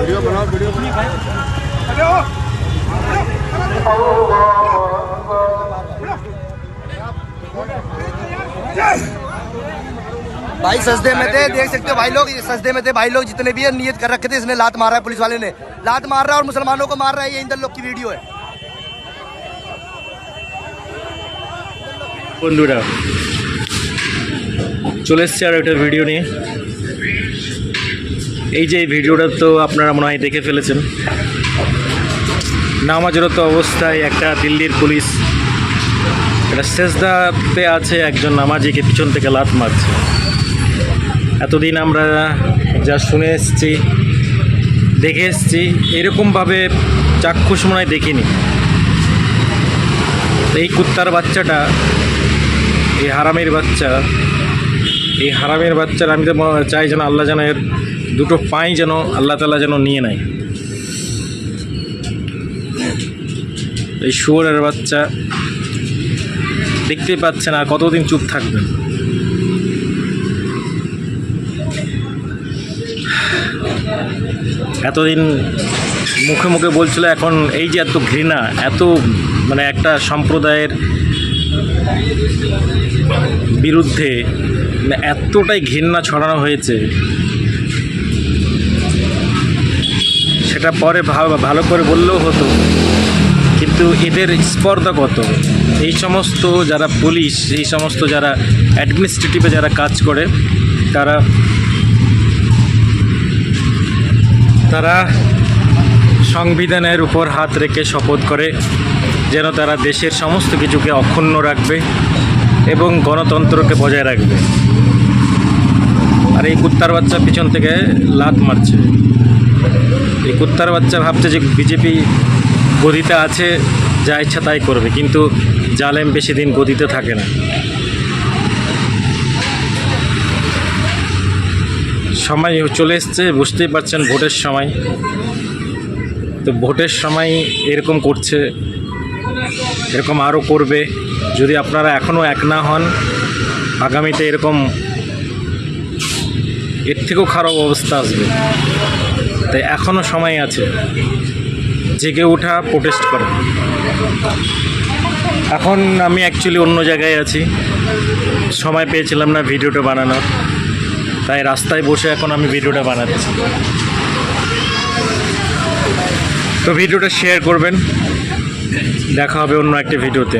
Video बनाओ video भाई सजदे में थे देख सकते हो भाई लोग ये सजदे में थे भाई लोग जितने भी है नियत कर रखे थे इसने लात मारा है पुलिस वाले ने लात मार रहा है और मुसलमानों को मार रहा है ये इंदर लोग की वीडियो है বন্ধুরা চলে এসছে আর একটা ভিডিও নিয়ে এই যে এই ভিডিওটা তো আপনারা মনে হয় দেখে ফেলেছেন। নামাজরত অবস্থায় একটা দিল্লির পুলিশ, একটা সেজদাতে আছে একজন নামাজিকে পিছন থেকে লাত মারছে। এতদিন আমরা যা শুনে এসেছি, দেখে এসেছি, এরকমভাবে চাক্ষুষ মনে হয় দেখিনি। এই কুত্তার বাচ্চাটা, এই হারামের বাচ্চা, এই হারামের বাচ্চার আমি তো চাই যেন আল্লাহ যেন এর দুটো পাই যেন আল্লাহ তালা যেন নিয়ে নেয়। এই শুয়োরের বাচ্চা দেখতেই পাচ্ছেন আর কতদিন চুপ থাকবেন এতদিন মুখে মুখে বলছিল এখন এই যে এত ঘৃণা, এত মানে একটা সম্প্রদায়ের বিরুদ্ধে মানে এতটাই ঘৃণা ছড়ানো হয়েছে। সেটা পরে ভালো করে বললেও হতো। কিন্তু এদের স্পর্ধা কত? এই সমস্ত যারা পুলিশ, এই সমস্ত যারা অ্যাডমিনিস্ট্রেটিভে যারা কাজ করে, তারা তারা সংবিধানের উপর হাত রেখে শপথ করে যেন তারা দেশের সমস্ত কিছুকে অক্ষুণ্ণ রাখবে এবং গণতন্ত্রকে বজায় রাখবে। আর এই কুত্তার বাচ্চা পিছন থেকে লাত মারছে। এই কুত্তার বাচ্চা ভাবছে যে বিজেপি গদিতে আছে, যা ইচ্ছা তাই করবে, কিন্তু জালেম বেশি দিন গদিতে থাকে না। সময় চলে এসছে, বুঝতেই পারছেন ভোটের সময়। তো ভোটের সময় এরকম করছে, এরকম আরও করবে। যদি আপনারা এখনও এক না হন, আগামীতে এরকম এর থেকেও খারাপ অবস্থা আসবে। তাই এখনও সময় আছে। জেগে ওঠা প্রোটেস্ট করা। এখন আমি অ্যাকচুয়ালি অন্য জায়গায় আছি। সময় পেয়েছিলাম না ভিডিওটা বানানোর। তাই রাস্তায় বসে এখন আমি ভিডিওটা বানাচ্ছি। তো ভিডিওটা শেয়ার করবেন। দেখা হবে অন্য একটা ভিডিওতে